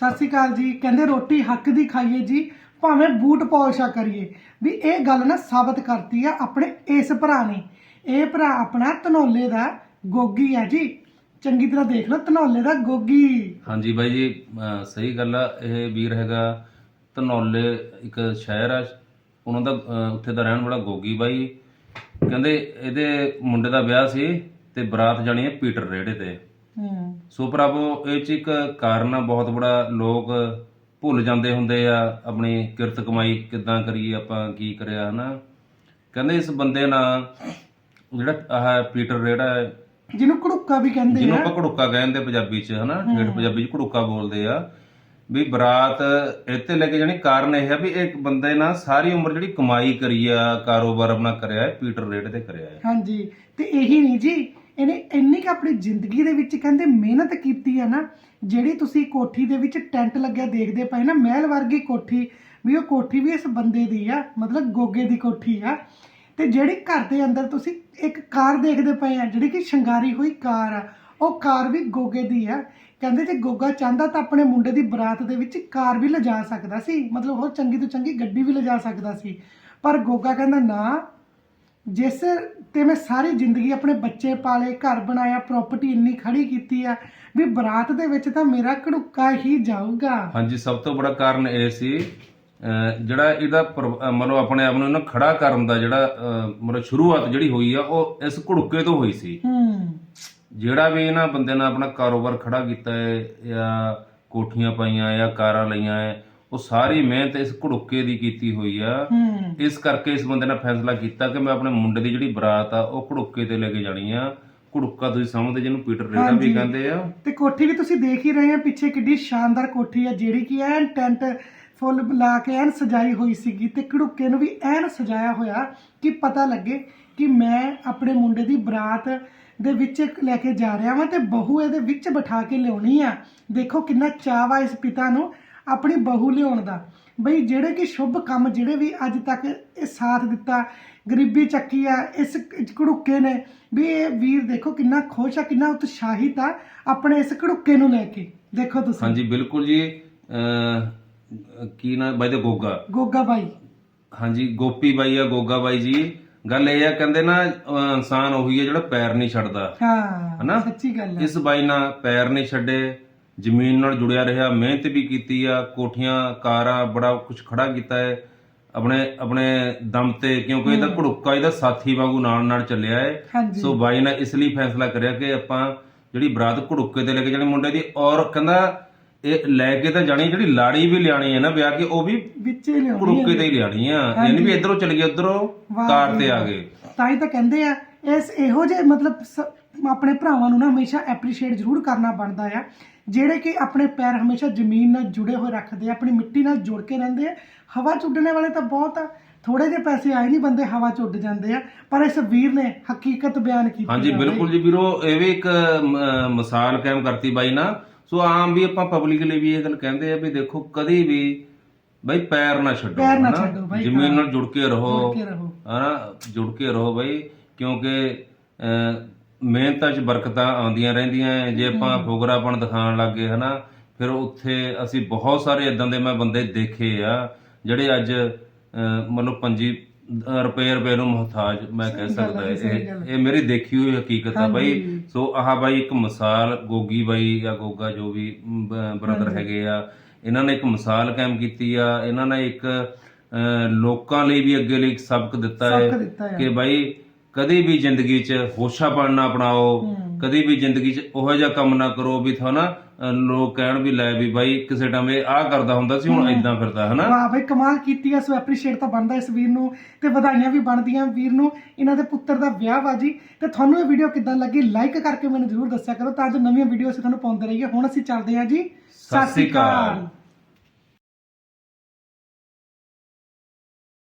ਸਤਿ ਸ਼੍ਰੀ ਅਕਾਲ ਜੀ। ਕਹਿੰਦੇ ਰੋਟੀ ਹੱਕ ਦੀ ਖਾਈਏ ਜੀ, ਭਾਵੇਂ ਬੂਟ ਪਾਲਿਸ਼ਾ ਕਰੀਏ। ਵੀ ਇਹ ਗੱਲ ਨਾ ਸਾਬਤ ਕਰਤੀ ਆ ਆਪਣੇ ਇਸ ਭਰਾ ਨੇ। ਇਹ ਭਰਾ ਆਪਣਾ ਧਨੋਲੇ ਦਾ ਗੋਗੀ ਆ ਜੀ। ਚੰਗੀ ਤਰ੍ਹਾਂ ਦੇਖ ਲਓ, ਧਨੋਲੇ ਦਾ ਗੋਗੀ। ਹਾਂਜੀ ਬਾਈ ਜੀ, ਅਹ ਸਹੀ ਗੱਲ ਆ। ਇਹ ਵੀਰ ਹੈਗਾ ਧਨੌਲੇ ਇੱਕ ਸ਼ਹਿਰ ਆ। ਉਹਨਾਂ ਦਾ, ਅਹ ਉੱਥੇ ਦਾ ਰਹਿਣ ਵਾਲਾ ਗੋਗੀ ਬਾਈ। ਕਹਿੰਦੇ ਇਹਦੇ ਮੁੰਡੇ ਦਾ ਵਿਆਹ ਸੀ ਤੇ ਬਰਾਤ ਜਾਣੀ ਹੈ ਪੀਟਰ ਰੇੜੇ ਤੇ। ਸੋ ਪ੍ਰਭੂ ਇਹ ਚ ਇੱਕ ਕਾਰਨ ਬਹੁਤ ਬੜਾ ਲੋਕ ਭੁੱਲ ਜਾਂਦੇ ਹੁੰਦੇ ਆ ਆਪਣੀ ਕਿਰਤ ਕਮਾਈ ਕਿੱਦਾਂ ਕਰੀਏ ਆਪਾਂ ਕੀ ਕਰਿਆ ਹਨਾ? ਕਹਿੰਦੇ ਇਸ ਬੰਦੇ ਨਾਲ ਜਿਹੜਾ ਆਹ ਪੀਟਰ ਰੇੜਾ ਹੈ ਜਿਹਨੂੰ ਘੜੁੱਕਾ ਵੀ ਕਹਿੰਦੇ ਜਿਹਨੂੰ ਆ। ਆਪਾਂ ਘੜੁੱਕਾ ਕਹਿੰਦੇ ਪੰਜਾਬੀ ਚ ਹਨਾ? ਠੇਠ ਪੰਜਾਬੀ ਚ ਘੜੁੱਕਾ ਬੋਲਦੇ ਆ ਵੀ ਬਰਾਤ ਇੱਥੇ ਲੈ ਕੇ ਜਾਣੀ ਕਾਰਨ ਇਹ ਆ ਵੀ ਇੱਕ ਬੰਦੇ ਨਾਲ ਸਾਰੀ ਉਮਰ ਜਿਹੜੀ ਕਮਾਈ ਕਰੀ ਆ ਕਾਰੋਬਾਰ ਆਪਣਾ ਕਰਿਆ ਹੈ ਪੀਟਰ ਰੇਟ ਤੇ ਕਰਿਆ ਹੈ। ਹਾਂਜੀ। ਤੇ ਇਹੀ ਨਹੀਂ ਜੀ ਇਹਨੇ ਇੰਨੀ ਕੁ ਆਪਣੀ ਜ਼ਿੰਦਗੀ ਦੇ ਵਿੱਚ ਕਹਿੰਦੇ ਮਿਹਨਤ ਕੀਤੀ ਹੈ ਨਾ, ਜਿਹੜੀ ਤੁਸੀਂ ਕੋਠੀ ਦੇ ਵਿੱਚ ਟੈਂਟ ਲੱਗਿਆ ਦੇਖਦੇ ਪਏ ਨਾ, ਮਹਿਲ ਵਰਗੀ ਕੋਠੀ, ਵੀ ਉਹ ਕੋਠੀ ਵੀ ਇਸ ਬੰਦੇ ਦੀ ਆ, ਮਤਲਬ ਗੋਗੇ ਦੀ ਕੋਠੀ ਆ। ਤੇ ਜਿਹੜੀ ਘਰ ਦੇ ਅੰਦਰ ਤੁਸੀਂ ਇੱਕ ਕਾਰ ਦੇਖਦੇ ਪਏ ਆ, ਜਿਹੜੀ ਕਿ ਸ਼ਿੰਗਾਰੀ ਹੋਈ ਕਾਰ ਆ, ਉਹ ਕਾਰ ਵੀ ਗੋਗੇ ਦੀ ਆ। ਕਹਿੰਦੇ ਜੇ ਗੋਗਾ ਚਾਹੁੰਦਾ ਤਾਂ ਆਪਣੇ ਮੁੰਡੇ ਦੀ ਬਰਾਤ ਦੇ ਵਿੱਚ ਕਾਰ ਵੀ ਲਿਜਾ ਸਕਦਾ ਸੀ, ਮਤਲਬ ਉਹ ਚੰਗੀ ਤੋਂ ਚੰਗੀ ਗੱਡੀ ਵੀ ਲਿਜਾ ਸਕਦਾ ਸੀ। ਪਰ ਗੋਗਾ ਕਹਿੰਦਾ, ਨਾ ਜਿਸ ਤੇ ਮੈਂ ਸਾਰੀ ਜ਼ਿੰਦਗੀ ਆਪਣੇ ਬੱਚੇ ਪਾਲੇ ਘਰ ਬਣਾਇਆ ਪ੍ਰਾਪਰਟੀ ਇੰਨੀ ਖੜੀ ਕੀਤੀ ਆ ਵੀ ਬਰਾਤ ਦੇ ਵਿੱਚ ਤਾਂ ਮੇਰਾ ਘੜੁੱਕਾ ਹੀ ਜਾਊਗਾ। ਹਾਂਜੀ ਸਭ ਤੋਂ ਬੜਾ ਕਾਰਨ ਇਹ ਸੀ ਅਹ ਜਿਹੜਾ ਇਹਦਾ ਪਰ- ਮਤਲਬ ਆਪਣੇ ਆਪ ਨੂੰ ਇਹਨਾਂ ਖੜਾ ਕਰਨ ਦਾ ਜਿਹੜਾ ਅਹ ਮਤਲਬ ਸ਼ੁਰੂਆਤ ਜਿਹੜੀ ਹੋਈ ਆ ਉਹ ਇਸ ਘੜੁੱਕੇ ਤੋਂ ਹੋਈ ਸੀ। ਹੂੰ। ਜਿਹੜਾ ਵੀ ਇਹਨਾਂ ਬੰਦੇ ਨੇ ਆਪਣਾ ਕਾਰੋਬਾਰ ਖੜਾ ਕੀਤਾ ਹੈ ਜਾਂ ਕੋਠੀਆਂ ਪਾਈਆਂ ਜਾਂ ਕਾਰਾਂ ਲਈਆਂ ਹੈ ਉਹ ਸਾਰੀ ਮਿਹਨਤ ਇਸ ਘੜੁੱਕੇ ਦੀ ਕੀਤੀ ਹੋਈ ਆ। ਹੂੰ। ਇਸ ਕਰਕੇ ਇਸ ਬੰਦੇ ਨੇ ਫੈਸਲਾ ਕੀਤਾ ਕਿ ਮੈਂ ਆਪਣੇ ਮੁੰਡੇ ਦੀ ਜਿਹੜੀ ਬਰਾਤ ਆ ਉਹ ਘੜੁੱਕੇ ਤੇ ਲੈ ਕੇ ਜਾਣੀ ਆ। ਘੜੁੱਕਾ ਤੁਸੀਂ ਸਮਝਦੇ ਜਿਹਨੂੰ ਪੀਟਰ ਹਾਂਜੀ। ਵੀ ਕਹਿੰਦੇ ਆ। ਤੇ ਕੋਠੀ ਵੀ ਤੁਸੀਂ ਦੇਖ ਹੀ ਰਹੇ ਆ ਪਿੱਛੇ ਕਿੱਡੀ ਸ਼ਾਨਦਾਰ ਕੋਠੀ ਆ ਜਿਹੜੀ ਕਿ ਐਨ ਟੈਂਟ ਫੁੱਲ ਲਾ ਕੇ ਐਨ ਸਜਾਈ ਹੋਈ ਸੀਗੀ ਤੇ ਘੜੁੱਕੇ ਨੂੰ ਵੀ ਐਨ ਸਜਾਇਆ ਹੋਇਆ ਕਿ ਪਤਾ ਲੱਗੇ ਕਿ ਮੈਂ ਆਪਣੇ ਮੁੰਡੇ ਦੀ ਬਰਾਤ ਦੇ ਵਿੱਚ ਲੈ ਕੇ ਜਾ ਰਿਹਾ ਵਾਂ ਤੇ ਬਹੂ ਇਹਦੇ ਵਿੱਚ ਬਿਠਾ ਕੇ ਲਿਆਉਣੀ ਆ। ਦੇਖੋ ਕਿੰਨਾ ਚਾਅ ਵਾ ਇਸ ਪਿਤਾ ਨੂੰ। ਆਪਣੀ ਬਹੂ ਲਿਆਉਣ ਦਾ। ਬਈ ਜਿਹੜੇ ਕਿ ਸ਼ੁਭ ਕੰਮ ਜਿਹੜੇ ਵੀ ਅੱਜ ਤੱਕ ਇਹ ਸਾਥ ਦਿੱਤਾ ਗਰੀਬੀ ਚੱਕੀ ਆ ਇਸ ਘੜੁੱਕੇ ਨੇ ਵੀ ਇਹ ਵੀਰ ਦੇਖੋ ਕਿੰਨਾ ਖੁਸ਼ ਆ ਕਿੰਨਾ ਉਤਸ਼ਾਹਿਤ ਆ ਆਪਣੇ ਇਸ ਘੜੁੱਕੇ ਨੂੰ ਲੈ ਕੇ। ਦੇਖੋ ਤੁਸੀਂ। ਹਾਂਜੀ ਬਿਲਕੁਲ ਜੀ। ਕੀ ਨਾ ਬਾਈ ਦਾ ਗੋਗਾ। ਗੋਗਾ ਬਾਈ। ਹਾਂਜੀ ਗੋਪੀ ਬਾਈ ਆ ਗੋਗਾ ਬਾਈ ਜੀ। ਗੱਲ ਇਹ ਆ ਕਹਿੰਦੇ ਨਾ ਇਨਸਾਨ ਉਹੀ ਆ ਜਿਹੜਾ ਪੈਰ ਨਹੀਂ ਛੱਡਦਾ। ਹਾਂ ਹਨਾ? ਸੱਚੀ ਗੱਲ ਹੈ ਇਸ ਬਾਈ ਨਾਲ ਪੈਰ ਨਹੀਂ ਛੱਡੇ ਜ਼ਮੀਨ ਨਾਲ ਜੁੜਿਆ ਰਿਹਾ ਮਿਹਨਤ ਵੀ ਕੀਤੀ ਆ ਕੋਠੀਆਂ ਕਾਰਾਂ ਬੜਾ ਕੁਝ ਖੜਾ ਕੀਤਾ ਹੈ। ਆਪਣੇ ਆਪਣੇ ਦਮ ਤੇ ਕਿਉਂਕਿ ਇਹਦਾ ਘੜੁੱਕਾ ਇਹਦਾ ਸਾਥੀ ਵਾਂਗੂ ਨਾਲ ਨਾਲ ਚੱਲਿਆ ਹੈ। ਸੋ ਬਾਈ ਨੇ ਇਸ ਲਈ ਫੈਸਲਾ ਕਰਿਆ ਕਿ ਆਪਾਂ ਜਿਹੜੀ ਬਰਾਤ ਘੜੁੱਕੇ ਤੇ ਲੈ ਕੇ ਜਾਣੀ ਮੁੰਡੇ ਦੀ ਔਰ ਕਹਿੰਦਾ ਇਹ ਲੈ ਕੇ ਤਾਂ ਜਾਣੀ ਜਿਹੜੀ ਲਾੜੀ ਵੀ ਲਿਆਣੀ ਹੈ ਨਾ ਵਿਆਹ ਕੇ ਉਹ ਵੀ ਵਿੱਚੇ ਲਿਆਉਣੀ ਘੜੁੱਕੇ ਹੈ ਤੇ ਹੀ ਲਿਆਣੀ ਆ। ਯਾਨੀ ਵੀ ਇਧਰੋਂ ਚਲ ਗਏ ਉਧਰੋਂ ਕਾਰ ਤੇ ਆ। ਗਏ। ਤਾਂ ਹੀ ਤਾਂ ਕਹਿੰਦੇ ਆ ਇਸ ਇਹੋ ਜਿਹੇ ਮਤਲਬ ਸ- ਆਪਣੇ ਭਰਾਵਾਂ ਨੂੰ ਨਾ ਹਮੇਸ਼ਾ ਐਪਰੀਸ਼ੀਏਟ ਜ਼ਰੂਰ ਕਰਨਾ ਬਣਦਾ ਆ ਜਿਹੜੇ ਕਿ ਆਪਣੇ ਪੈਰ ਹਮੇਸ਼ਾ ਜ਼ਮੀਨ ਨਾਲ ਜੁੜੇ ਹੋਏ ਰੱਖਦੇ ਆ ਆਪਣੀ ਮਿੱਟੀ ਨਾਲ ਜੁੜ ਕੇ ਰਹਿੰਦੇ ਆ ਹਵਾ ਚ ਉੱਡਣੇ ਵਾਲੇ ਤਾਂ ਬਹੁਤ ਆ ਥੋੜੇ ਜਿਹੇ ਪੈਸੇ ਆਏ ਨਹੀਂ ਬੰਦੇ ਹਵਾ ਚ ਉੱਡ ਜਾਂਦੇ ਆ ਪਰ ਇਸ ਵੀਰ ਨੇ ਹਕੀਕਤ ਬਿਆਨ ਕੀਤੀ ਹਾਂਜੀ ਆ ਬਈ। ਬਿਲਕੁਲ ਜੀ ਵੀਰੋ ਇਹ ਵੀ ਇੱਕ ਮ- ਮਿਸਾਲ ਕਾਇਮ ਕਰਤੀ ਬਾਈ ਨਾ ਸੋ ਆਮ ਵੀ ਆਪਾਂ ਪਬਲਿਕ ਲਈ ਵੀ ਇਹ ਗੱਲ ਕਹਿੰਦੇ ਆ ਵੀ ਦੇਖੋ ਕਦੀ ਵੀ ਬਾਈ ਪੈਰ ਨਾ ਛੱਡੋ ਪੈਰ ਨਾ ਹਨਾ? ਛੱਡੋ ਬਾਈ, ਜ਼ਮੀਨ। ਨਾਲ ਜੁੜ ਕੇ ਰਹੋ ਕੇ ਰਹੋ ਹਨਾ ਜੁੜ ਕੇ ਰਹੋ ਬਾਈ ਕਿਉਂਕਿ ਮਿਹਨਤਾਂ 'ਚ ਬਰਕਤਾਂ ਆਉਂਦੀਆਂ ਰਹਿੰਦੀਆਂ ਹੈ। ਜੇ ਆਪਾਂ ਫੁਗਰਾਪਣ ਦਿਖਾਉਣ ਲੱਗੇ ਹਨਾ ਫਿਰ ਉੱਥੇ ਅਸੀਂ ਬਹੁਤ ਸਾਰੇ ਇਦਾਂ ਦੇ ਮੈਂ ਬੰਦੇ ਦੇਖੇ ਆ ਜਿਹੜੇ ਅੱਜ ਅਹ, ਮਤਲਬ ਪੰਜੀ ਰੁਪਏ ਰੁਪਏ ਨੂੰ ਮੁਹਤਾਜ ਮੈਂ ਕਹਿ ਸਕਦਾ ਹੈ, ਇਹ। ਇਹ ਮੇਰੀ ਦੇਖੀ ਹੋਈ ਹਕੀਕਤ ਆ ਬਾਈ। ਸੋ ਆਹ ਬਾਈ ਇੱਕ ਮਿਸਾਲ ਗੋਗੀ ਬਾਈ ਜਾਂ ਗੋਗਾ ਜੋ ਵੀ ਬ੍ਰਦਰ ਹੈਗੇ ਆ ਇਹਨਾਂ ਨੇ ਇੱਕ ਮਿਸਾਲ ਕਾਇਮ ਕੀਤੀ ਆ ਇਹਨਾਂ ਨੇ ਇੱਕ ਅਹ, ਲੋਕਾਂ ਲਈ ਵੀ ਅੱਗੇ ਲਈ ਇੱਕ ਸਬਕ ਦਿੱਤਾ ਸਬਕ ਹੈ ਦਿੱਤਾ ਹੈ ਕਿ ਬਾਈ ਕਦੀ ਵੀ ਜ਼ਿੰਦਗੀ 'ਚ ਹੋਸ਼ਾਪਣ ਨਾ ਅਪਣਾਓ। ਕਦੀ ਵੀ ਜ਼ਿੰਦਗੀ 'ਚ ਉਹੋ ਜਿਹਾ ਕੰਮ ਨਾ ਕਰੋ ਵੀ ਥੋੜਾ ਲੋਕ ਕਹਿਣ ਵੀ ਲੈ ਵੀ ਬਾਈ ਕਿਸੇ ਟਾਈਮ ਇਹ ਆਹ ਕਰਦਾ ਹੁੰਦਾ ਸੀ ਹੁਣ ਇਦਾਂ ਫਿਰਦਾ ਹਨਾ ਵਾਹ ਬਈ ਕਮਾਲ ਕੀਤੀ ਐ ਸੋ ਐਪਰੀਸ਼ੀਏਟ ਤਾਂ ਬਣਦਾ ਇਸ ਵੀਰ ਨੂੰ ਤੇ ਵਧਾਈਆਂ ਵੀ ਬਣਦੀਆਂ ਵੀਰ ਨੂੰ ਇਹਨਾਂ ਦੇ ਪੁੱਤਰ ਦਾ ਵਿਆਹ ਵਾ ਜੀ ਤੇ ਤੁਹਾਨੂੰ ਇਹ ਵੀਡੀਓ ਕਿੱਦਾਂ ਲੱਗੀ ਲਾਈਕ ਕਰਕੇ ਮੈਨੂੰ ਜ਼ਰੂਰ ਦੱਸਿਆ ਕਰੋ ਤਾਂ ਜੋ ਨਵੀਆਂ ਵੀਡੀਓ ਅਸੀਂ ਤੁਹਾਨੂੰ ਪਾਉਂਦੇ ਰਹੀਏ ਹੁਣ ਅਸੀਂ ਚੱਲਦੇ ਹਾਂ ਜੀ ਸਤਿ ਸ਼੍ਰੀ ਅਕਾਲ।